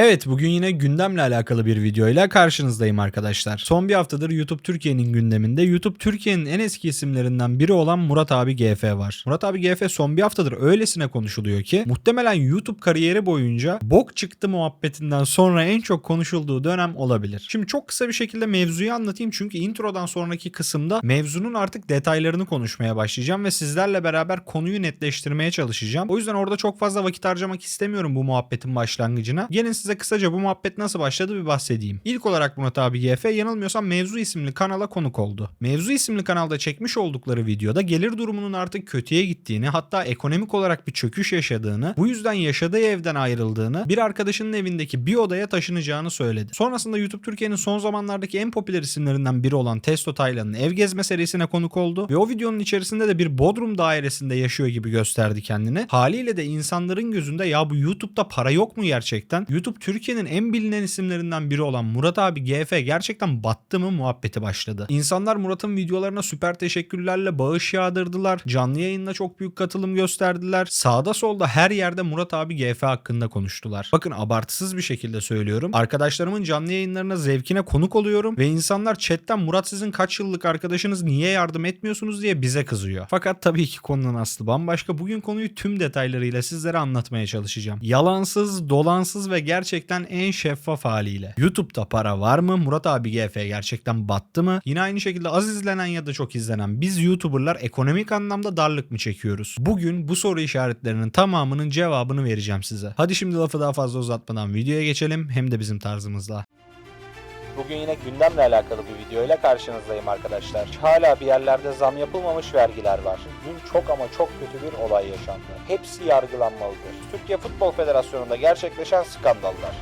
Evet bugün yine gündemle alakalı bir videoyla karşınızdayım arkadaşlar. Son bir haftadır YouTube Türkiye'nin gündeminde YouTube Türkiye'nin en eski isimlerinden biri olan Murat abi GF var. Murat abi GF son bir haftadır öylesine konuşuluyor ki muhtemelen YouTube kariyeri boyunca bok çıktı muhabbetinden sonra en çok konuşulduğu dönem olabilir. Şimdi çok kısa bir şekilde mevzuyu anlatayım çünkü introdan sonraki kısımda mevzunun artık detaylarını konuşmaya başlayacağım ve sizlerle beraber konuyu netleştirmeye çalışacağım. O yüzden orada çok fazla vakit harcamak istemiyorum bu muhabbetin başlangıcına. Gelin size kısaca bu muhabbet nasıl başladı bir bahsedeyim. İlk olarak Murat abi GF yanılmıyorsam Mevzu isimli kanala konuk oldu. Mevzu isimli kanalda çekmiş oldukları videoda gelir durumunun artık kötüye gittiğini hatta ekonomik olarak bir çöküş yaşadığını bu yüzden yaşadığı evden ayrıldığını bir arkadaşının evindeki bir odaya taşınacağını söyledi. Sonrasında YouTube Türkiye'nin son zamanlardaki en popüler isimlerinden biri olan Testo Taylan'ın ev gezme serisine konuk oldu ve o videonun içerisinde de bir Bodrum dairesinde yaşıyor gibi gösterdi kendini. Haliyle de insanların gözünde ya bu YouTube'da para yok mu gerçekten? YouTube Türkiye'nin en bilinen isimlerinden biri olan Murat abi GF gerçekten battı mı muhabbeti başladı. İnsanlar Murat'ın videolarına süper teşekkürlerle bağış yağdırdılar. Canlı yayınla çok büyük katılım gösterdiler. Sağda solda her yerde Murat abi GF hakkında konuştular. Bakın abartısız bir şekilde söylüyorum. Arkadaşlarımın canlı yayınlarına zevkine konuk oluyorum ve insanlar chatten Murat sizin kaç yıllık arkadaşınız niye yardım etmiyorsunuz diye bize kızıyor. Fakat tabii ki konunun aslı bambaşka. Bugün konuyu tüm detaylarıyla sizlere anlatmaya çalışacağım. Yalansız, dolansız ve gerçekten en şeffaf haliyle. YouTube'da para var mı? Murat abi GF gerçekten battı mı? Yine aynı şekilde az izlenen ya da çok izlenen biz YouTuber'lar ekonomik anlamda darlık mı çekiyoruz? Bugün bu soru işaretlerinin tamamının cevabını vereceğim size. Hadi şimdi lafı daha fazla uzatmadan videoya geçelim hem de bizim tarzımızla. Bugün yine gündemle alakalı bir videoyla karşınızdayım arkadaşlar. Hala bir yerlerde zam yapılmamış vergiler var. Dün çok ama çok kötü bir olay yaşandı. Hepsi yargılanmalıdır. Türkiye Futbol Federasyonu'nda gerçekleşen skandallar.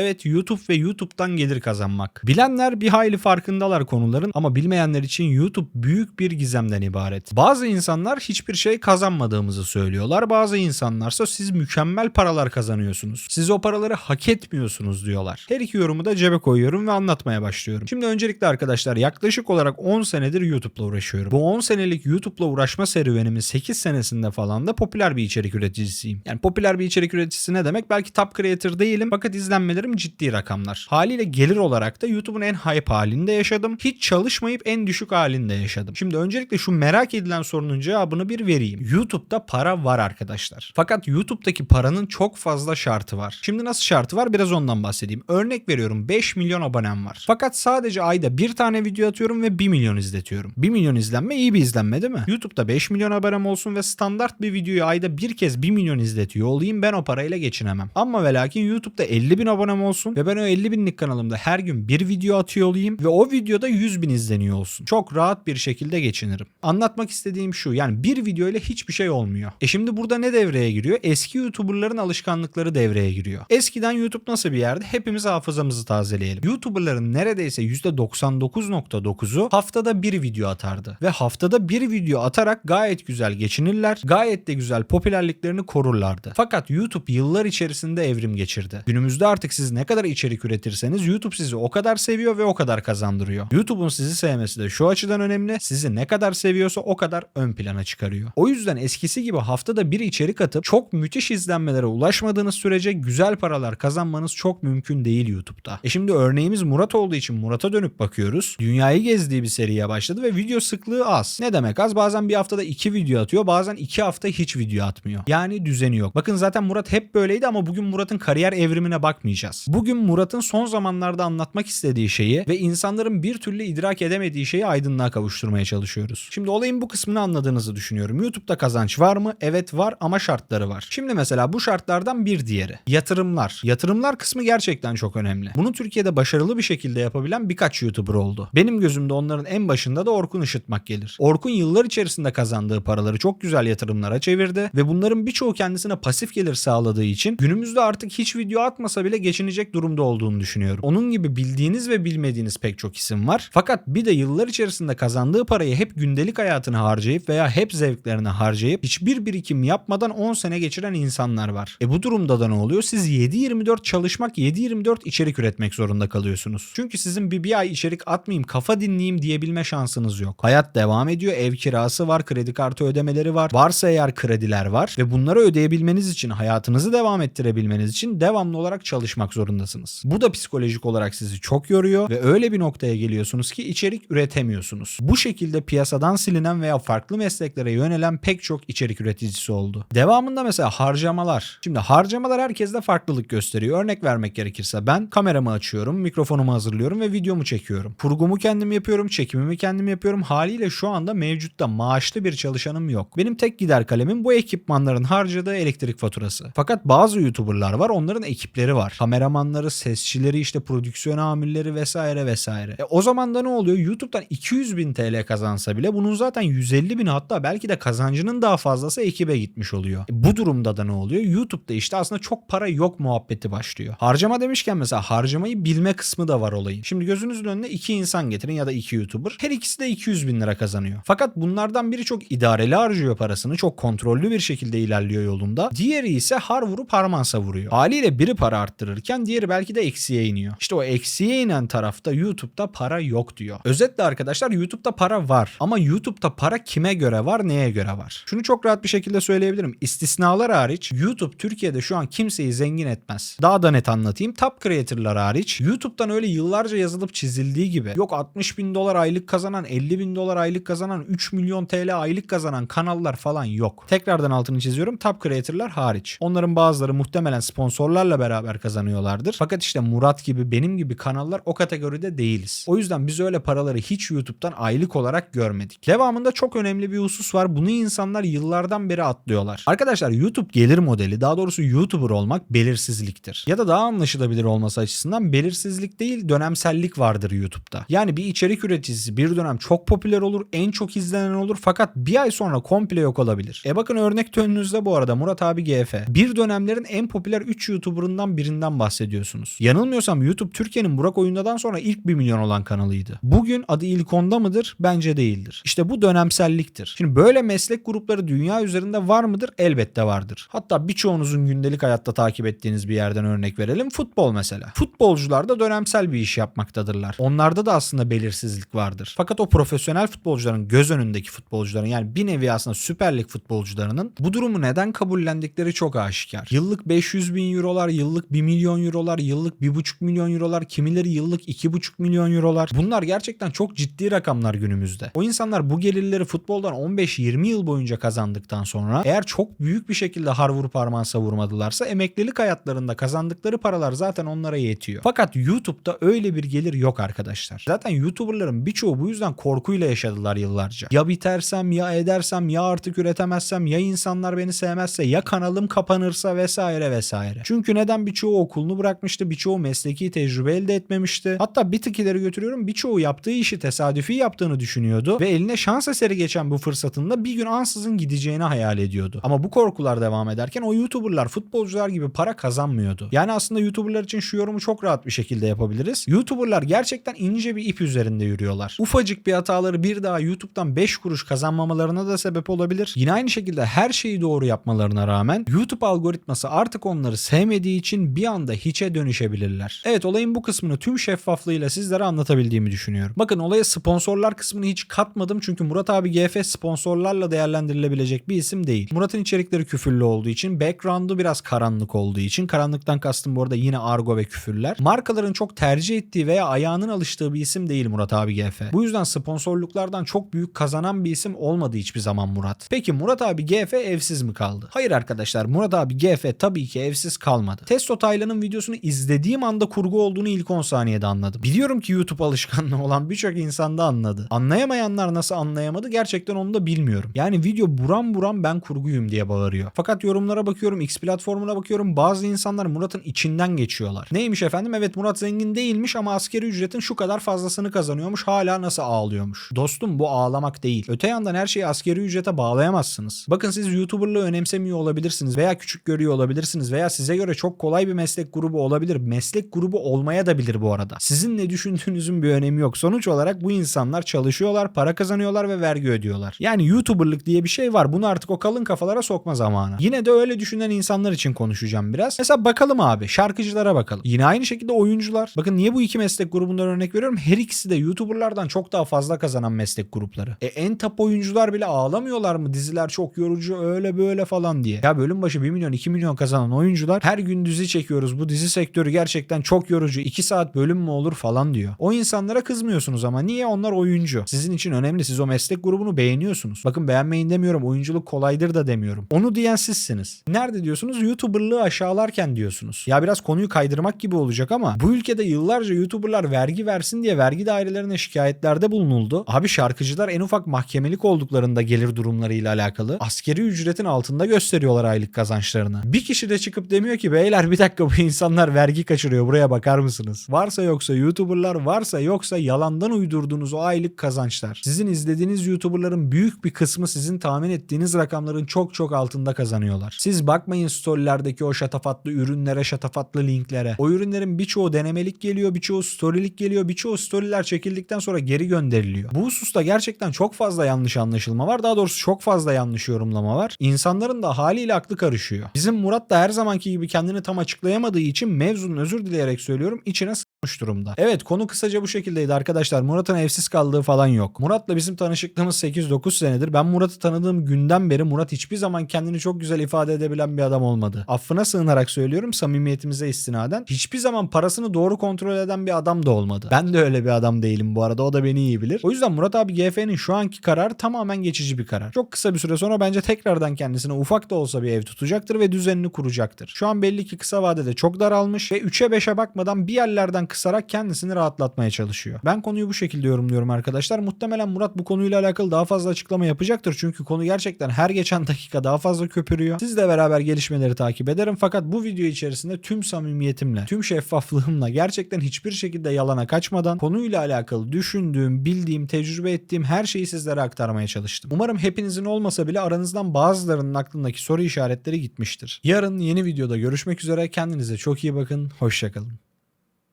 Evet YouTube ve YouTube'dan gelir kazanmak. Bilenler bir hayli farkındalar konuların ama bilmeyenler için YouTube büyük bir gizemden ibaret. Bazı insanlar hiçbir şey kazanmadığımızı söylüyorlar. Bazı insanlarsa siz mükemmel paralar kazanıyorsunuz. Siz o paraları hak etmiyorsunuz diyorlar. Her iki yorumu da cebe koyuyorum ve anlatmaya başlıyorum. Şimdi öncelikle arkadaşlar yaklaşık olarak 10 senedir YouTube'la uğraşıyorum. Bu 10 senelik YouTube'la uğraşma serüvenimin 8 senesinde falan da popüler bir içerik üreticisiyim. Yani popüler bir içerik üreticisi ne demek? Belki top creator değilim fakat izlenmelerim ciddi rakamlar. Haliyle gelir olarak da YouTube'un en hype halinde yaşadım. Hiç çalışmayıp en düşük halinde yaşadım. Şimdi öncelikle şu merak edilen sorunun cevabını bir vereyim. YouTube'da para var arkadaşlar. Fakat YouTube'daki paranın çok fazla şartı var. Şimdi nasıl şartı var biraz ondan bahsedeyim. Örnek veriyorum 5 milyon abonem var. Fakat sadece ayda bir tane video atıyorum ve 1 milyon izletiyorum. 1 milyon izlenme iyi bir izlenme değil mi? YouTube'da 5 milyon abonem olsun ve standart bir videoyu ayda bir kez 1 milyon izletiyor olayım ben o parayla geçinemem. Ama ve lakin YouTube'da 50 bin abonem olsun ve ben o 50 binlik kanalımda her gün bir video atıyor olayım ve o videoda 100 bin izleniyor olsun. Çok rahat bir şekilde geçinirim. Anlatmak istediğim şu yani bir video ile hiçbir şey olmuyor. E şimdi burada ne devreye giriyor? Eski YouTuber'ların alışkanlıkları devreye giriyor. Eskiden YouTube nasıl bir yerdi? Hepimiz hafızamızı tazeleyelim. YouTuber'ların neredeyse %99.9'u haftada bir video atardı. Ve haftada bir video atarak gayet güzel geçinirler. Gayet de güzel popülerliklerini korurlardı. Fakat YouTube yıllar içerisinde evrim geçirdi. Günümüzde artık siz ne kadar içerik üretirseniz YouTube sizi o kadar seviyor ve o kadar kazandırıyor. YouTube'un sizi sevmesi de şu açıdan önemli. Sizi ne kadar seviyorsa o kadar ön plana çıkarıyor. O yüzden eskisi gibi haftada bir içerik atıp çok müthiş izlenmelere ulaşmadığınız sürece güzel paralar kazanmanız çok mümkün değil YouTube'da. E şimdi örneğimiz Murat olduğu için Murat'a dönüp bakıyoruz. Dünyayı gezdiği bir seriye başladı ve video sıklığı az. Ne demek az? Bazen bir haftada iki video atıyor. Bazen iki hafta hiç video atmıyor. Yani düzeni yok. Bakın zaten Murat hep böyleydi ama bugün Murat'ın kariyer evrimine bakmayacağız. Bugün Murat'ın son zamanlarda anlatmak istediği şeyi ve insanların bir türlü idrak edemediği şeyi aydınlığa kavuşturmaya çalışıyoruz. Şimdi olayın bu kısmını anladığınızı düşünüyorum. YouTube'da kazanç var mı? Evet var ama şartları var. Şimdi mesela bu şartlardan bir diğeri. Yatırımlar. Yatırımlar kısmı gerçekten çok önemli. Bunu Türkiye'de başarılı bir şekilde yapabilen birkaç YouTuber oldu. Benim gözümde onların en başında da Orkun Işıtmak gelir. Orkun yıllar içerisinde kazandığı paraları çok güzel yatırımlara çevirdi ve bunların birçoğu kendisine pasif gelir sağladığı için günümüzde artık hiç video atmasa bile geçinecek durumda olduğunu düşünüyorum. Onun gibi bildiğiniz ve bilmediğiniz pek çok isim var. Fakat bir de yıllar içerisinde kazandığı parayı hep gündelik hayatına harcayıp veya hep zevklerine harcayıp hiçbir birikim yapmadan 10 sene geçiren insanlar var. E bu durumda da ne oluyor? Siz 7-24 çalışmak, 7-24 içerik üretmek zorunda kalıyorsunuz. Çünkü sizin bir, bir ay içerik atmayayım, kafa dinleyeyim diyebilme şansınız yok. Hayat devam ediyor. Ev kirası var, kredi kartı ödemeleri var. Varsa eğer krediler var ve bunları ödeyebilmeniz için, hayatınızı devam ettirebilmeniz için devamlı olarak çalışmak zorundasınız. Bu da psikolojik olarak sizi çok yoruyor ve öyle bir noktaya geliyorsunuz ki içerik üretemiyorsunuz. Bu şekilde piyasadan silinen veya farklı mesleklere yönelen pek çok içerik üreticisi oldu. Devamında mesela harcamalar. Şimdi harcamalar herkeste farklılık gösteriyor. Örnek vermek gerekirse ben kameramı açıyorum, mikrofonumu hazırlıyorum ve videomu çekiyorum. Kurgumu kendim yapıyorum, çekimimi kendim yapıyorum. Haliyle şu anda mevcutta maaşlı bir çalışanım yok. Benim tek gider kalemim bu ekipmanların harcadığı elektrik faturası. Fakat bazı YouTuber'lar var onların ekipleri var. Kameramanları, sesçileri, işte prodüksiyon amirleri vesaire vesaire. E o zaman da ne oluyor? YouTube'dan 200 bin TL kazansa bile bunun zaten 150 bin hatta belki de kazancının daha fazlası ekibe gitmiş oluyor. E bu durumda da ne oluyor? YouTube'da işte aslında çok para yok muhabbeti başlıyor. Harcama demişken mesela harcamayı bilme kısmı da var olayın. Şimdi gözünüzün önüne iki insan getirin ya da iki YouTuber. Her ikisi de 200 bin lira kazanıyor. Fakat bunlardan biri çok idareli harcıyor parasını. Çok kontrollü bir şekilde ilerliyor yolunda. Diğeri ise har vurup harman savuruyor. Haliyle biri para arttırırken diğeri belki de eksiye iniyor. İşte o eksiye inen tarafta YouTube'da para yok diyor. Özetle arkadaşlar YouTube'da para var. Ama YouTube'da para kime göre var, neye göre var? Şunu çok rahat bir şekilde söyleyebilirim. İstisnalar hariç YouTube Türkiye'de şu an kimseyi zengin etmez. Daha da net anlatayım. Top creator'lar hariç YouTube'dan öyle yıllarca yazılıp çizildiği gibi yok 60 bin dolar aylık kazanan, 50 bin dolar aylık kazanan, 3 milyon TL aylık kazanan kanallar falan yok. Tekrardan altını çiziyorum. Top creator'lar hariç. Onların bazıları muhtemelen sponsorlarla beraber kazanıyorlardır. Fakat işte Murat gibi benim gibi kanallar o kategoride değiliz. O yüzden biz öyle paraları hiç YouTube'dan aylık olarak görmedik. Devamında çok önemli bir husus var. Bunu insanlar yıllardan beri atlıyorlar. Arkadaşlar YouTube gelir modeli daha doğrusu YouTuber olmak belirsizliktir. Ya da daha anlaşılabilir olması açısından belirsizlik değil dönemsellik vardır YouTube'da. Yani bir içerik üreticisi bir dönem çok popüler olur, en çok izlenen olur fakat bir ay sonra komple yok olabilir. E bakın örnek önünüzde bu arada Murat abi GF. Bir dönemlerin en popüler 3 YouTuber'ından birinden bahsediyorsunuz. Yanılmıyorsam YouTube Türkiye'nin Burak Oyunda'dan sonra ilk 1 milyon olan kanalıydı. Bugün adı ilk onda mıdır? Bence değildir. İşte bu dönemselliktir. Şimdi böyle meslek grupları dünya üzerinde var mıdır? Elbette vardır. Hatta birçoğunuzun gündelik hayatta takip ettiğiniz bir yerden örnek verelim. Futbol mesela. Futbolcular da dönemsel bir iş yapmaktadırlar. Onlarda da aslında belirsizlik vardır. Fakat o profesyonel futbolcuların göz önündeki futbolcuların yani bir nevi aslında Süper Lig futbolcularının bu durumu neden kabullendikleri çok aşikar. Yıllık 500 bin eurolar, yıllık 1 milyon eurolar, yıllık 1,5 milyon eurolar, kimileri yıllık 2,5 milyon eurolar. Bunlar gerçekten çok ciddi rakamlar günümüzde. O insanlar bu gelirleri futboldan 15-20 yıl boyunca kazandıktan sonra eğer çok büyük bir şekilde har vurup harman savurmadılarsa emeklilik hayatlarında kazandıkları paralar zaten onlara yetiyor. Fakat YouTube'da öyle bir gelir yok arkadaşlar. Zaten YouTuber'ların birçoğu bu yüzden korkuyla yaşadılar yıllarca. Ya bitersem ya edersem ya artık üretemezsem ya insanlar beni sevmezse ya kanalım kapanırsa vesaire vesaire. Çünkü neden birçoğu okulunu bırakmıştı, birçoğu mesleki tecrübe elde etmemişti. Hatta bir tık ileri götürüyorum birçoğu yaptığı işi tesadüfi yaptığını düşünüyordu ve eline şans eseri geçen bu fırsatında bir gün ansızın gideceğini hayal ediyordu. Ama bu korkular devam ederken o YouTuber'lar futbolcular gibi para kazanmıyordu. Yani aslında YouTuber'lar için şu yorumu çok rahat bir şekilde yapabiliriz. YouTuber'lar gerçekten ince bir ip üzerinde yürüyorlar. Ufacık bir hataları bir daha YouTube'dan 5 kuruş kazanmamalarına da sebep olabilir. Yine aynı şekilde her şeyi doğru yapmalarına rağmen YouTube algoritması artık onları sevmediği için bir anda hiçe dönüşebilirler. Evet olayın bu kısmını tüm şeffaflığıyla sizlere anlatabildiğimi düşünüyorum. Bakın olaya sponsorlar kısmını hiç katmadım çünkü Murat abi GF sponsorlarla değerlendirilebilecek bir isim değil. Murat'ın içerikleri küfürlü olduğu için, background'u biraz karanlık olduğu için, karanlıktan kastım bu arada yine argo ve küfürler. Markaların çok tercih ettiği veya ayağının alıştığı bir isim değil Murat abi GF. Bu yüzden sponsorluklardan çok büyük kazanan bir isim olmadı hiçbir zaman Murat. Peki Murat abi GF evsiz mi kaldı? Hayır arkadaşlar Murat abi GF tabii ki evsiz kalmadı. Testo Taylan'ın videosunu izlediğim anda kurgu olduğunu ilk 10 saniyede anladım. Biliyorum ki YouTube alışkanlığı olan birçok insan da anladı. Anlayamayanlar nasıl anlayamadı gerçekten onu da bilmiyorum. Yani video buram buram ben kurguyum diye bağırıyor. Fakat yorumlara bakıyorum, X platformuna bakıyorum. Bazı insanlar Murat'ın içinden geçiyorlar. Neymiş efendim? Evet Murat zengin değilmiş ama askeri ücretin şu kadar fazlasını kazanıyormuş. Hala nasıl ağlıyormuş. Dostum bu ağlamak değil. Öte yandan her şeyi askeri ücrete bağlayamazsınız. Bakın siz YouTuber'lığı önemsemiyor olabilirsiniz veya küçük görüyor olabilirsiniz veya size göre çok kolay bir meslek meslek grubu olabilir. Meslek grubu olmaya da bilir bu arada. Sizin ne düşündüğünüzün bir önemi yok. Sonuç olarak bu insanlar çalışıyorlar, para kazanıyorlar ve vergi ödüyorlar. Yani YouTuber'lık diye bir şey var. Bunu artık o kalın kafalara sokma zamanı. Yine de öyle düşünen insanlar için konuşacağım biraz. Mesela bakalım abi şarkıcılara bakalım. Yine aynı şekilde oyuncular. Bakın niye bu iki meslek grubundan örnek veriyorum? Her ikisi de YouTuber'lardan çok daha fazla kazanan meslek grupları. E en top oyuncular bile ağlamıyorlar mı? Diziler çok yorucu öyle böyle falan diye. Ya bölüm başı 1 milyon 2 milyon kazanan oyuncular her gün dizi çekiyoruz. Bu dizi sektörü gerçekten çok yorucu. 2 saat bölüm mü olur falan diyor. O insanlara kızmıyorsunuz ama niye? Onlar oyuncu. Sizin için önemli. Siz o meslek grubunu beğeniyorsunuz. Bakın beğenmeyin demiyorum. Oyunculuk kolaydır da demiyorum. Onu diyen sizsiniz. Nerede diyorsunuz? YouTuber'lığı aşağılarken diyorsunuz. Ya biraz konuyu kaydırmak gibi olacak ama bu ülkede yıllarca YouTuber'lar vergi versin diye vergi dairelerine şikayetlerde bulunuldu. Abi şarkıcılar en ufak mahkemelik olduklarında gelir durumlarıyla alakalı askeri ücretin altında gösteriyorlar aylık kazançlarını. Bir kişi de çıkıp demiyor ki beyler bir dakika bu insanlar vergi kaçırıyor buraya bakar mısınız? Varsa yoksa YouTuber'lar varsa yoksa yalandan uydurduğunuz o aylık kazançlar. Sizin izlediğiniz YouTuber'ların büyük bir kısmı sizin tahmin ettiğiniz rakamların çok çok altında kazanıyorlar. Siz bakmayın storylerdeki o şatafatlı ürünlere, şatafatlı linklere. O ürünlerin birçoğu denemelik geliyor, birçoğu storylik geliyor, birçoğu storyler çekildikten sonra geri gönderiliyor. Bu hususta gerçekten çok fazla yanlış anlaşılma var. Daha doğrusu çok fazla yanlış yorumlama var. İnsanların da haliyle aklı karışıyor. Bizim Murat da her zamanki gibi kendini tam açıklayamadığı için mevzunun özür dileyerek söylüyorum içine s**mış durumda. Evet konu kısaca bu şekildeydi arkadaşlar. Murat'ın evsiz kaldığı falan yok. Murat'la bizim tanışıklığımız 8-9 senedir. Ben Murat'ı tanıdığım günden beri Murat hiçbir zaman kendini çok güzel ifade edebilen bir adam olmadı. Affına sığınarak söylüyorum samimiyetimize istinaden. Hiçbir zaman parasını doğru kontrol eden bir adam da olmadı. Ben de öyle bir adam değilim bu arada. O da beni iyi bilir. O yüzden Murat abi GF'nin şu anki kararı tamamen geçici bir karar. Çok kısa bir süre sonra bence tekrardan kendisine ufak da olsa bir ev tutacaktır ve düzenini kuracaktır. Şu an belli ki kısa vadede çok daralmış ve 3'e 5'e bakmadan bir yerlerden kısarak kendisini rahatlatmaya çalışıyor. Ben konuyu bu şekilde yorumluyorum arkadaşlar. Muhtemelen Murat bu konuyla alakalı daha fazla açıklama yapacaktır. Çünkü konu gerçekten her geçen dakika daha fazla köpürüyor. Sizle beraber gelişmeleri takip ederim. Fakat bu video içerisinde tüm samimiyetimle, tüm şeffaflığımla gerçekten hiçbir şekilde yalana kaçmadan konuyla alakalı düşündüğüm, bildiğim, tecrübe ettiğim her şeyi sizlere aktarmaya çalıştım. Umarım hepinizin olmasa bile aranızdan bazılarının aklındaki soru işaretleri gitmiştir. Yarın yeni videoda görüşmek üzere. Kendinize çok iyi bakın. Hoşçakalın.